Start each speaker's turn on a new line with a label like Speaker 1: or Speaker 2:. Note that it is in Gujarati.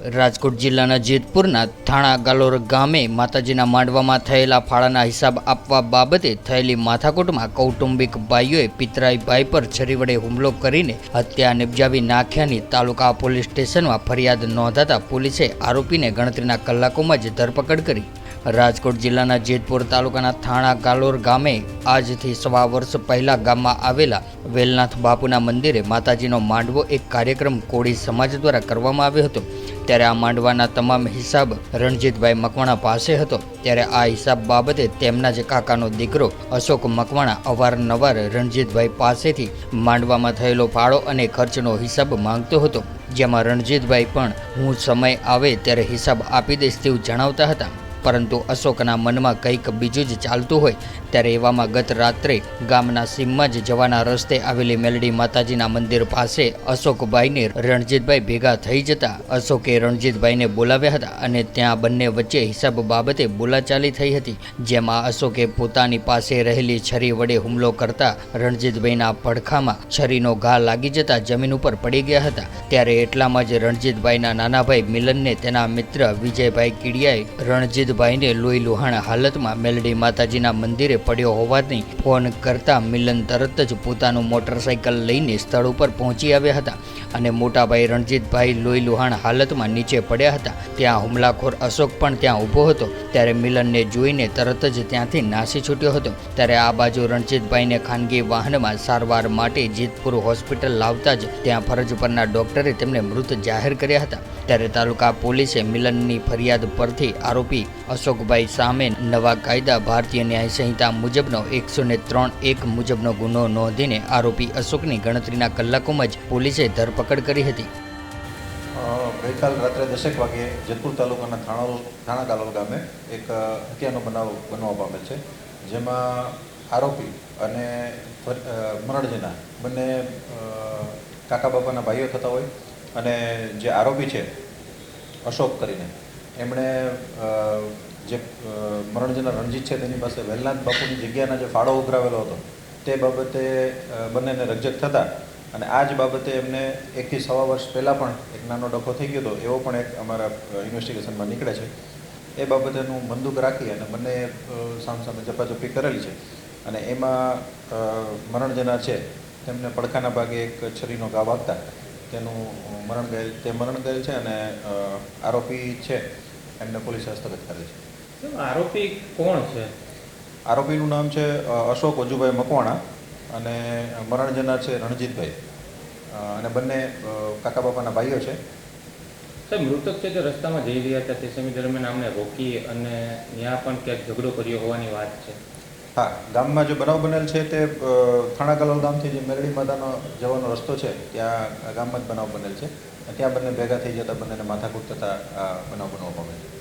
Speaker 1: રાજકોટ જિલ્લાના જેતપુરના થાણા ગાલોર ગામે માતાજીના માંડવામાં થયેલા ફાળાના હિસાબ આપવા બાબતે થયેલી માથાકૂટમાં કૌટુંબિક ભાઈઓએ, પિતરાઈ ભાઈ પર છરી વડે હુમલો કરીને હત્યા નિપજાવી નાખ્યાની તાલુકા પોલીસ સ્ટેશનમાં ફરિયાદ નોંધાતા પોલીસે આરોપીને ગણતરીના કલાકોમાં જ ધરપકડ કરી. રાજકોટ જિલ્લાના જેતપુર તાલુકાના થાણા ગાલોર ગામે આજથી સવા વર્ષ પહેલા ગામમાં આવેલા વેલનાથ બાપુના મંદિરે માતાજીનો માંડવો એક કાર્યક્રમ કોળી સમાજ દ્વારા કરવામાં આવ્યો હતો. ત્યારે આ માંડવાના તમામ હિસાબ રણજીતભાઈ મકવાણા પાસે હતો. ત્યારે આ હિસાબ બાબતે તેમના જ કાકાનો દીકરો અશોક મકવાણા અવારનવાર રણજીતભાઈ પાસેથી માંડવામાં થયેલો ફાળો અને ખર્ચનો હિસાબ માંગતો હતો. જેમાં રણજીતભાઈ પણ, હું સમય આવે ત્યારે હિસાબ આપી દઈશ તેવું જણાવતા હતા. પરંતુ અશોકના મનમાં કંઈક બીજું જ ચાલતું હોય, ત્યારે એવામાં ગત રાત્રે ગામના સીમમાં જ જવાના રસ્તે આવેલી મેલડી માતાજીના મંદિર પાસે અશોકભાઈને રણજીતભાઈ ભેગા થઈ જતા અશોકે રણજીતભાઈને બોલાવ્યા હતા અને ત્યાં બંને વચ્ચે હિસાબ બાબતે બોલાચાલી થઈ હતી, જેમાં અશોકે પોતાની પાસે રહેલી છરી વડે હુમલો કરતા રણજીતભાઈના પડખામાં છરીનો ઘા લાગી જતા જમીન ઉપર પડી ગયા હતા. ત્યારે એટલામાં જ રણજીતભાઈના નાના ભાઈ મિલનને તેના મિત્ર વિજયભાઈ કીડિયાએ રણજીતભાઈને લોહી લુહાણ હાલતમાં મેલડી માતાજીના મંદિરે પડ્યો હોવાથી ફોન કરતા મિલન તરત જ પોતાનું મોટરસાઇકલ લઈને સ્થળ ઉપર પહોંચી આવ્યા હતા અને મોટાભાઈ રણજીતભાઈ લોહી લુહાણ હાલતમાં નીચે પડ્યા હતા. ત્યાં હુમલાખોર અશોક પણ ત્યાં ઊભો હતો. ત્યારે મિલનને જોઈને તરત જ ત્યાંથી નાસી છૂટ્યો હતો. ત્યારે આ બાજુ રણજીતભાઈને ખાનગી વાહનમાં સારવાર માટે જીતપુર હોસ્પિટલ લાવતા જ ત્યાં ફરજ પરના ડોક્ટરે તેમને મૃત જાહેર કર્યા હતા. ત્યારે તાલુકા પોલીસે મિલનની ફરિયાદ પરથી આરોપી અશોકભાઈ સામે નવા કાયદા ભારતીય ન્યાય સંહિતા મુજબનો એકસો ને ત્રણ એક મુજબનો ગુનો નોંધીને આરોપી અશોકની ગણતરીના કલાકોમાં જ પોલીસે ધરપકડ કરી હતી.
Speaker 2: ગઈકાલ રાત્રે દસેક વાગે જેતપુર તાલુકાના થાણા થાણા કાલોલ ગામે એક હત્યાનો બનાવ બનવા પામેલ છે, જેમાં આરોપી અને મરણજીના બંને કાકા બાપાના ભાઈઓ થતા હોય અને જે આરોપી છે, અશોક કરીને એમણે જે મરણજના રણજીત છે તેની પાસે વેલનાથ બાપુની જગ્યાના જે ફાળો ઉઘરાવેલો હતો, તે બાબતે બંનેને રકઝક થતાં અને આ જ બાબતે એમને એકથી સવા વર્ષ પહેલાં પણ એક નાનો ડખો થઈ ગયો હતો, એવો પણ એક અમારા ઇન્વેસ્ટિગેશનમાં નીકળે છે. એ બાબતેનું બંદૂક રાખી અને બંને સામસામે સામ ઝપાઝપી કરેલી છે. અને એમાં મરણજના છે, તેમને પડખાના ભાગે એક છરીનો ઘા વાગતા. તેનું મરણ ગયેલ, તે મરણ ગયેલ છે અને આરોપી છે એમને પોલીસે હસ્તગત કરેલ છે.
Speaker 3: આરોપી કોણ છે?
Speaker 2: આરોપીનું નામ છે અશોક વજુભાઈ મકવાણા અને મરણ જનાર છે રણજીતભાઈ. અને બંને કાકા બાપાના ભાઈઓ છે.
Speaker 3: સાહેબ મૃતક છે તે રસ્તામાં જઈ રહ્યા હતા. તે સમય દરમિયાન આમને રોકી અને ત્યાં પણ ક્યાંક ઝઘડો કર્યો હોવાની વાત છે.
Speaker 2: હા, ગામમાં જે બનાવ બનેલ છે તે થાણા કલોલ ગામથી જે મેરડી માતાનો જવાનો રસ્તો છે, ત્યાં ગામમાં જ બનાવ બનેલ છે. ત્યાં બંને ભેગા થઈ જતા, બંનેને માથાકૂટ થતાં બનાવ બનવા પામે છે.